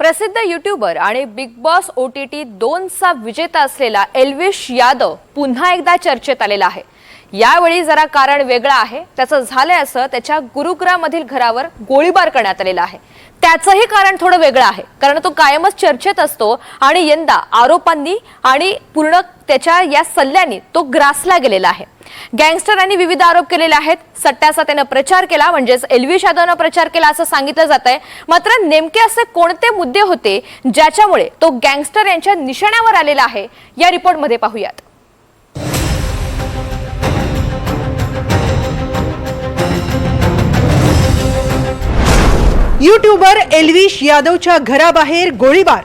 प्रसिद्ध युट्यूबर आणि Bigg Boss O T T दोनचा विजेता असलेला एल्विश यादव पुन्हा एकदा चर्चेत आलेला आहे. यावेळी जरा कारण वेगळं आहे. त्याचं झालंय असं त्याच्या गुरुग्रामधील घरावर गोळीबार करण्यात आलेला आहे. त्याचंही कारण थोडं वेगळं आहे. कारण तो कायमच चर्चेत असतो आणि यंदा आरोपांनी आणि पूर्ण त्याच्या या सल्ल्याने तो ग्रासला गेलेला आहे. गँगस्टरांनी विविध आरोप केलेले आहेत. सट्ट्याचा त्यानं प्रचार केला म्हणजेच एल्विश यादवनं प्रचार केला असं सांगितलं जात आहे मात्र नेमके असे कोणते मुद्दे होते ज्याच्यामुळे तो गँगस्टर यांच्या निशाण्यावर आलेला आहे या रिपोर्टमध्ये पाहूयात. यूट्यूबर एल्विश यादवच्या घराबाहेर गोळीबार.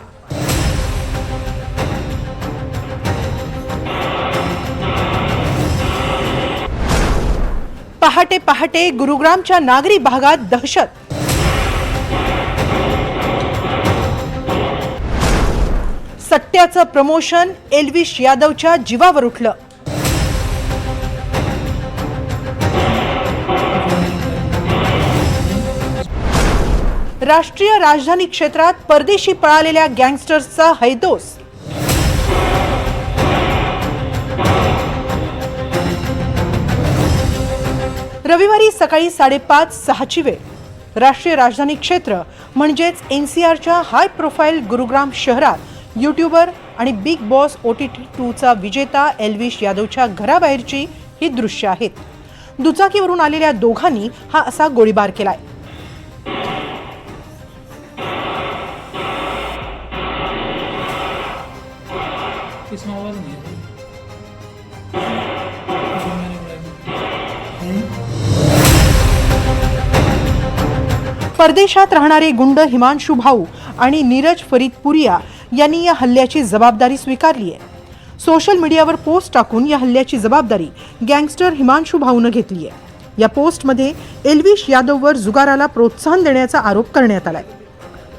पहाटे पहाटे गुरुग्रामच्या नागरी भागात दहशत. सट्ट्याचं प्रमोशन एल्विश यादवच्या जीवावर उठलं. राष्ट्रीय राजधानी क्षेत्रात परदेशी पळालेल्या गँगस्टर्सचा हैदोस. रविवारी सकाळी साडेपाच सहाची वेळ. राष्ट्रीय राजधानी क्षेत्र म्हणजेच एन सी आरच्या हाय प्रोफाईल गुरुग्राम शहरात यूट्यूबर आणि Bigg Boss O T T टूचा विजेता एल्विश यादवच्या घराबाहेरची ही दृश्य आहेत. दुचाकीवरून आलेल्या दोघांनी हा असा गोळीबार केलाय. परदेशात राहणारे गुंड हिमांशू भाऊ आणि नीरज फरीदपुरिया यांनी या हल्ल्याची जबाबदारी स्वीकारली आहे. सोशल मीडियावर पोस्ट टाकून या हल्ल्याची जबाबदारी गँगस्टर हिमांशू भाऊनं घेतली आहे. या पोस्टमध्ये एल्विश यादववर जुगाराला प्रोत्साहन देण्याचा आरोप करण्यात आलाय.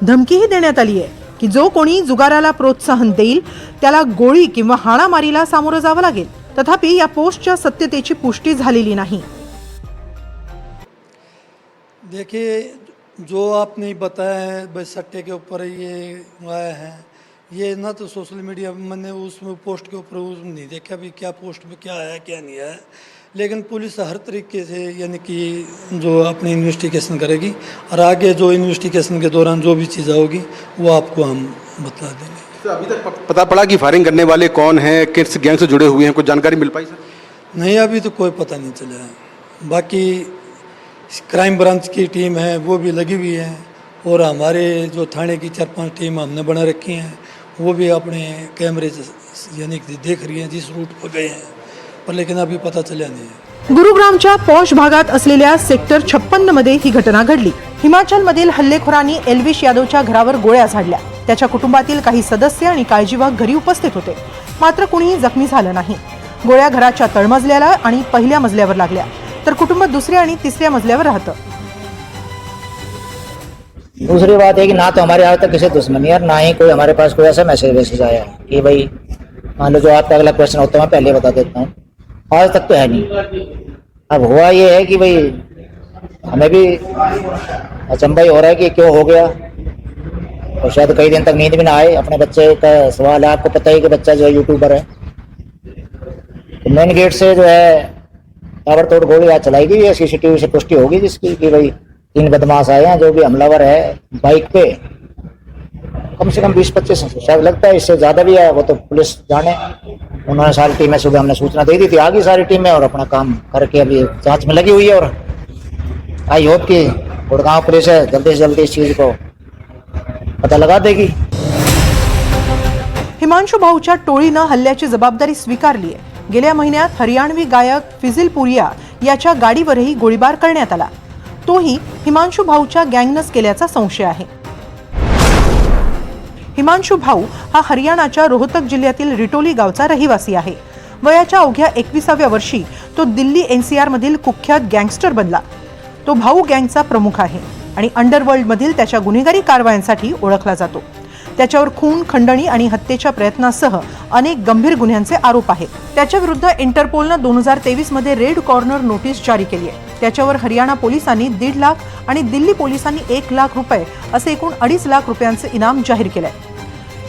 धमकीही देण्यात आली आहे की जो कोणी जुगाराला प्रोत्साहन देईल त्याला गोळी किंवा हाणामारीला सामोरं जावं लागेल. तथापि या पोस्टच्या सत्यतेची पुष्टी झालेली नाही. देखिए जो आपने बताया है भाई सट्टे के ऊपर ये आया है ये ना तो सोशल मीडिया में मैंने उसमें पोस्ट के ऊपर उसमें नहीं देखा भी क्या पोस्ट में क्या है क्या नहीं है। लेकिन पुलिस हर तरीके से यानी कि जो अपनी इन्वेस्टिगेशन करेगी और आगे जो इन्वेस्टिगेशन के दौरान जो भी चीज़ें होगी वो आपको हम बतला देंगे। अभी तक पता पड़ा कि फायरिंग करने वाले कौन हैं किस गैंग से जुड़े हुए हैं? कुछ जानकारी मिल पाई सर? नहीं अभी तो कोई पता नहीं चला है। बाकी क्राइम ब्रांच की टीम है वो भी लगी हुई है। और हमारे जो थाने की चार पांच टीम हमने बना रखी हैं वो भी अपने कैमरे से यानी कि देख रही हैं जिस रूट पर गए हैं। पर लेकिन अभी पता चला नहीं है। गुरुग्रामच्या पॉश भागात असलेल्या सेक्टर छप्पन्नमध्ये ही घटना घडली. हिमाचलमधील हल्लेखोरांनी एल्विश यादवच्या घरावर गोळ्या झाडल्या. त्याच्या कुटुंबातील काही सदस्य आणि काळजीवाह घरी उपस्थित होते. मात्र कुणीही जखमी झालं नाही. गोळ्या घराच्या तळमजल्याला आणि पहिल्या मजल्यावर लागल्या. तर कुटुंब दुसऱ्या आणि तिसऱ्या मजल्यावर राहतं. दूसरी बात है कि ना तो हमारे आज तक किसी दुश्मनी और ना ही कोई हमारे पास कोई ऐसा मैसेज वैसेज आया है कि भाई मान लो जो आपका अगला क्वेश्चन होता है मैं पहले बता देता हूँ। आज तक तो है नहीं। अब हुआ ये है कि भाई हमें भी अचंबा ही हो रहा है कि क्यों हो गया। और शायद कई दिन तक नींद भी ना आए। अपने बच्चे का सवाल है आपको पता ही कि बच्चा जो है यूट्यूबर है। तो मेन गेट से जो है ताबड़तोड़ गोली आज चलाई गई है सीसीटीवी से पुष्टि होगी जिसकी कि भाई तीन बदमाश आए हैं जो भी हमलावर है बाइक पे। कम से कम बीस पच्चीस शायद लगता है इससे ज्यादा भी है वो तो पुलिस जाने। उन्होंने सारी टीमें सुबह हमने सूचना दे दी थी आगे सारी टीमें और अपना काम करके अभी जांच में लगी हुई है और आई होप कि गुड़गांव पुलिस है जल्दी से जल्दी इस चीज को पता लगा देगी। हिमांशू भाऊच्या टोळीनं हल्ल्याची जबाबदारी स्वीकारली आहे. गेल्या महिन्यात हरियाणवी गायक फिजिल पुरिया याच्या गाडीवरही गोळीबार करण्यात आला. तोही हिमांशू भाऊच्या गँगनंच केल्याचा संशय आहे. हिमांशू भाऊ हा हरियाणाच्या रोहतक जिल्ह्यातील रिटोली गावचा रहिवासी आहे. वयाच्या अवघ्या एकविसाव्या वर्षी तो दिल्ली एनसीआर मधील कुख्यात गँगस्टर बनला. तो भाऊ गँगचा प्रमुख आहे आणि अंडरवर्ल्डमधील त्याच्या गुन्हेगारी कारवायांसाठी ओळखला जातो. त्याच्यावर खून खंडणी आणि हत्येच्या प्रयत्नासह अनेक गंभीर गुन्ह्यांचे आरोप आहेत. त्याच्याविरुद्ध इंटरपोलनं दोन हजार तेवीसमध्ये रेड कॉर्नर नोटीस जारी केली आहे. त्याच्यावर हरियाणा पोलिसांनी दीड लाख आणि दिल्ली पोलिसांनी एक लाख रुपये असे एकूण अडीच लाख रुपयांचे इनाम जाहीर केलंय.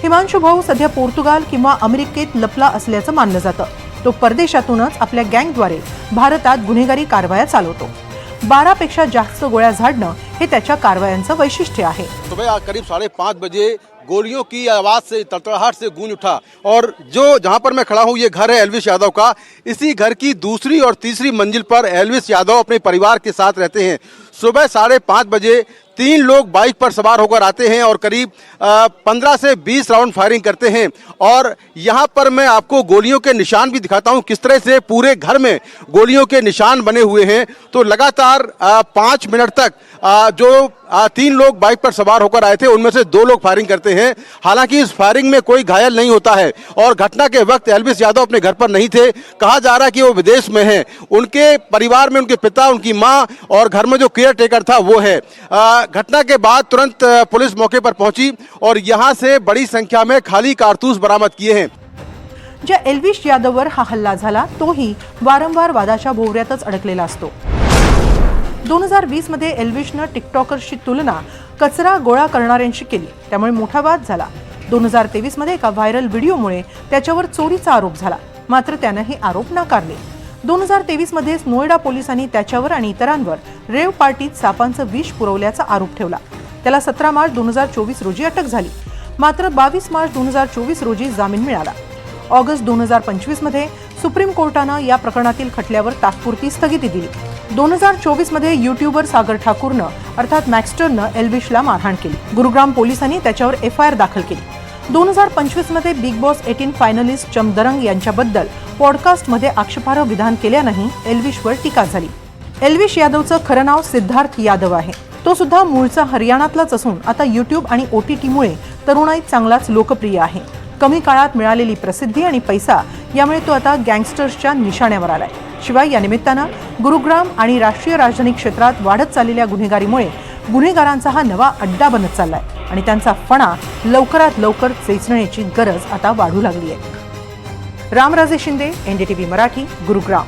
हिमांशू भाऊ सध्या पोर्तुगाल किंवा अमेरिकेत लपला असल्याचं मानलं जातं. तो परदेशातूनच आपल्या गँगद्वारे भारतात गुन्हेगारी कारवाया चालवतो. बारापेक्षा जास्त गोळ्या झाडणं हे त्याच्या कारवायांचं वैशिष्ट्य आहे. सुबह करीब साढ़े पाँच बजे गोलियों की आवाज़ से तड़तड़ाहट से गूंज उठा और जो जहाँ पर मैं खड़ा हूँ, ये घर है एलविस यादव का। इसी घर की दूसरी और तीसरी मंजिल पर एलविश यादव अपने परिवार के साथ रहते हैं। सुबह साढ़े पाँच बजे तीन लोग बाइक पर सवार होकर आते हैं और करीब पंद्रह से बीस राउंड फायरिंग करते हैं। और यहाँ पर मैं आपको गोलियों के निशान भी दिखाता हूँ किस तरह से पूरे घर में गोलियों के निशान बने हुए हैं। तो लगातार पाँच मिनट तक जो तीन लोग बाइक पर सवार होकर आए थे उनमें से दो लोग फायरिंग करते हैं। हालाँकि इस फायरिंग में कोई घायल नहीं होता है और घटना के वक्त एलविस यादव अपने घर पर नहीं थे। कहा जा रहा है कि वो विदेश में हैं। उनके परिवार में उनके पिता उनकी माँ और घर में जो केयर टेकर था वो है। अ, घटना के बाद तुरंत पुलिस मौके पर पहुंची और यहाँ से बड़ी संख्या में खाली कारतूस बरामद किए हैं। ज्या एल्विश यादववर हा हल्ला झाला तोही वारंवार वादाच्या भोवऱ्यातच अडकलेला असतो. दोन हजार वीसमध्ये एल्विशनं टिकटॉकरशी तुलना कचरा गोळा करणाऱ्यांशी केली. त्यामुळे मोठा वाद झाला. दोन हजार तेवीसमध्ये एका व्हायरल व्हिडिओमुळे त्याच्यावर चोरीचा आरोप झाला. मात्र त्यानं हे आरोप नाकारले. दोन हजार तेवीसमध्येच नोएडा पोलिसांनी त्याच्यावर आणि इतरांवर रेव पार्टीत सापांचं विष पुरवल्याचा आरोप ठेवला. त्याला सतरा मार्च दोन हजार चोवीस रोजी अटक झाली. मात्र बावीस मार्च दोन हजार चोवीस रोजी जामीन मिळाला. ऑगस्ट दोन हजार पंचवीसमध्ये सुप्रीम कोर्टानं या प्रकरणातील खटल्यावर तात्पुरती स्थगिती दिली. दोन हजार चोवीसमध्ये युट्यूबर सागर ठाकूरनं अर्थात मॅक्स्टरनं एल्विशला मारहाण केली. गुरुग्राम पोलिसांनी त्याच्यावर एफ आय आर दाखल केली. दोन हजार पंचवीसमध्ये Bigg Boss eighteen finalist Chum Darang यांच्याबद्दल पॉडकास्टमध्ये आक्षेपार्ह विधान केल्यानंही एल्विशवर टीका झाली. एल्विश यादवचं खरं नाव सिद्धार्थ यादव आहे. तो सुद्धा मूळचा हरियाणातलाच असून आता युट्यूब आणि ओ टी टीमुळे तरुणाई चांगलाच लोकप्रिय आहे. कमी काळात मिळालेली प्रसिद्धी आणि पैसा यामुळे तो आता गँगस्टर्सच्या निशाण्यावर आलाय. शिवाय या निमित्तानं गुरुग्राम आणि राष्ट्रीय राजधानी क्षेत्रात वाढत चाललेल्या गुन्हेगारीमुळे गुन्हेगारांचा हा नवा अड्डा बनत चाललाय आणि त्यांचा फणा लवकरात लवकर चेचण्याची गरज आता वाढू लागली आहे. रामराजे शिंदे एनडीटीव्ही मराठी गुरुग्राम.